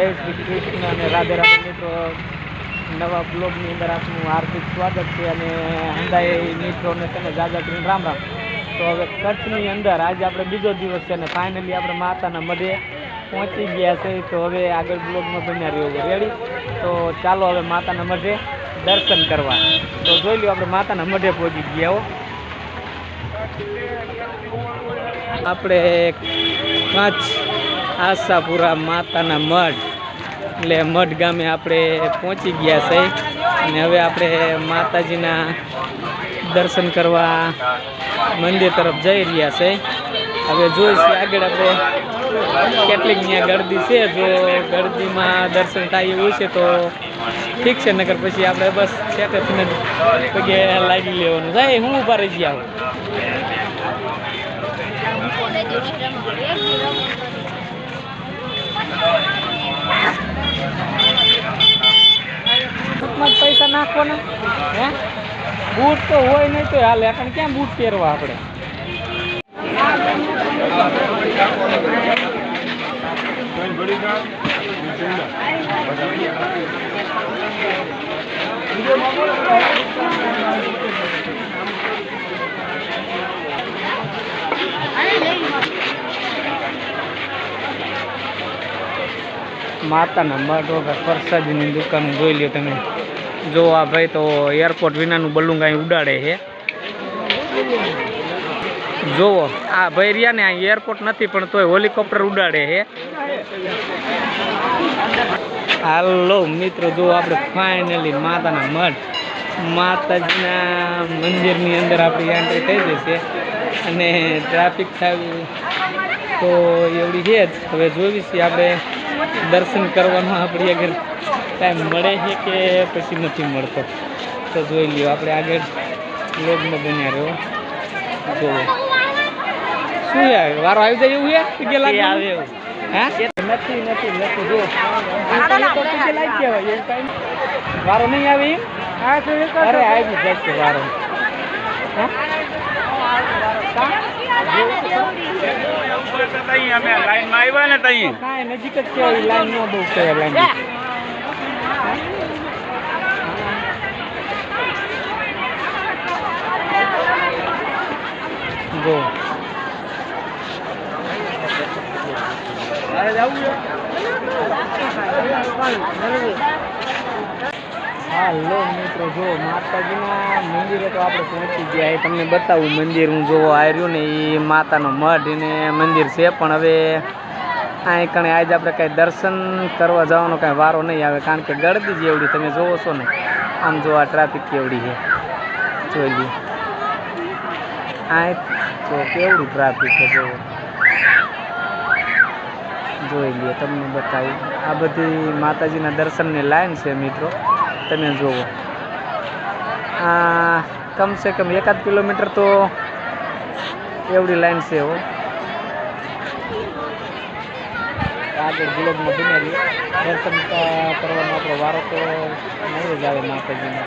જય શ્રી કૃષ્ણ અને રાધે રાધે મિત્રો. નવા બ્લોગની અંદર આપનું હાર્દિક સ્વાગત છે અને હંદાઈ મિત્રોને તમે જાજા કરીને રામ રામ. તો હવે કચ્છની અંદર આજે આપણે બીજો દિવસ છે અને ફાઇનલી આપણે માતાના મઢે પહોંચી ગયા છે. તો હવે આગળ બ્લોગમાં બન્યા રહ્યો રેડી તો ચાલો હવે માતાના મઢે દર્શન કરવા. તો જોઈ લો આપણે માતાના મઢે પહોંચી ગયા હો. આપણે કચ્છ આશાપુરા માતાના મઢ. એટલે મઢ ગામે આપણે પહોંચી ગયા છે. અને હવે આપણે માતાજીના દર્શન કરવા મંદિર તરફ જઈ રહ્યા છે. હવે જોઈશું આગળ આપણે કેટલીક ત્યાં ગરદી છે. જો ગરદીમાં દર્શન થાય એવું છે તો ઠીક છે નગર પછી આપણે બસ છે સેટેથી પગે લાગી લેવાનું. જાય, હું ઊભા રહી ગયા બૂટમાં જ નાખવાના હે? બૂટ તો હોય નહીં તો હાલે આપણે ક્યાં બૂટ પહેરવા આપણે? માતાના મઢ વગર પ્રસાદીની દુકાન જોઈ લ્યો તમે. જો આ ભાઈ તો એરપોર્ટ વિનાનું બલુંગ અહીં ઉડાડે છે. જોવો, આ ભાઈ રહ્યા ને અહીં એરપોર્ટ નથી, પણ તોય હોલિકોપ્ટર ઉડાડે છે. હાલો મિત્રો, જો આપણે ફાઇનલી માતાના મઠ માતાજીના મંદિરની અંદર આપણી એન્ટ્રી થઈ જશે અને ટ્રાફિક થાય તો એવડી છે જ. હવે છીએ આપણે દર્શન કરવાનો આપણી આગળ ટાઈમ મળે છે કે પછી નથી મળતો? તો જોઈ લ્યો આપણે આગળ લોગમાં બન્યા રહ્યો. જોવો શું યાર વારો આવી જાય એવું યાર કે લાગે આવે એવું. નથી નથી નથી જો. વારો નહીં આવે એમ? અરે આવી જશે વારો. હા? અમે લાઈનમાં આવ્યા ને તઈ કાંઈ નજીક જ કહેવાય લાઈન ન બહુ કહેવાય લાઈન જો હાલો મિત્રો, જો માતાજીના મંદિરે તો આપણે પહોંચી ગયા. તમને બતાવું, મંદિર હું જોવો આવ્યું ને એ માતાનો મઢ એને મંદિર છે. પણ હવે અહીં કણે આજે આપણે કાંઈ દર્શન કરવા જવાનો કાંઈ વારો નહીં આવે, કારણ કે ગળદી જ એવડી તમે જોવો છો ને, આમ જો આ ટ્રાફિક કેવડી છે. જોઈ લઈએ આ તો કેવડું ટ્રાફિક છે જોવો. જોઈ લઈએ તમને બતાવી. આ બધી માતાજીના દર્શનની લાઈન છે મિત્રો. તમે જુઓ. કમસે કમ એકાદ કિલોમીટર તો એવડી લાઈન છે હો. આગળ ગુલાબમાં બનાવી દર્શન કરવાનો આપણો વારો તો નહીં જ આવે માતાજીનો.